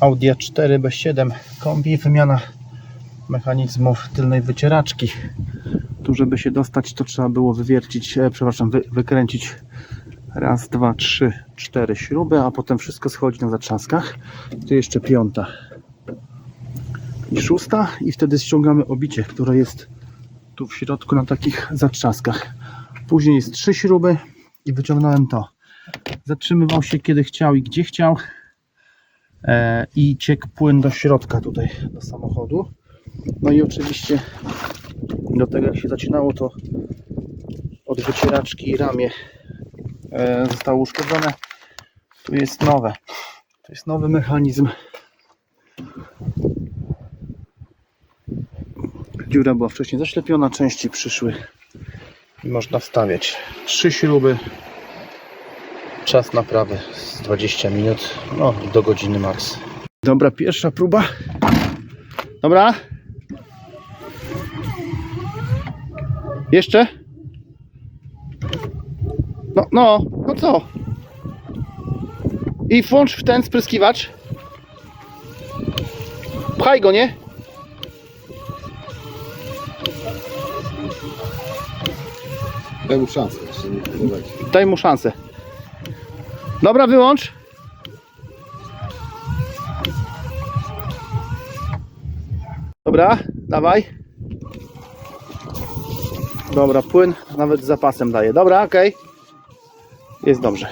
Audi 4 B7 kombi, wymiana mechanizmów tylnej wycieraczki. Tu, żeby się dostać, to trzeba było wywiercić, e, przepraszam, wy, wykręcić raz, dwa, trzy, cztery śruby, a potem wszystko schodzi na zatrzaskach. Tu jeszcze piąta i szósta i wtedy ściągamy obicie, które jest tu w środku na takich zatrzaskach. Później jest trzy śruby i wyciągnąłem to. Zatrzymywał się kiedy chciał i gdzie chciał i ciekł płyn do środka tutaj, do samochodu. No i oczywiście do tego jak się zaczynało to od wycieraczki ramię e, zostało uszkodzone. Tu jest nowe. To jest nowy mechanizm. Dziura była wcześniej zaślepiona, części przyszły i można wstawiać. Trzy śruby. Czas naprawy z 20 minut, no do godziny max. Dobra, pierwsza próba. Dobra. Jeszcze? No, no, no co? I włącz w ten spryskiwacz. Pchaj go, nie? Daj mu szansę. Daj mu szansę. Dobra, wyłącz. Dobra, dawaj. Dobra, płyn nawet z zapasem daje. Dobra, okej. Jest dobrze.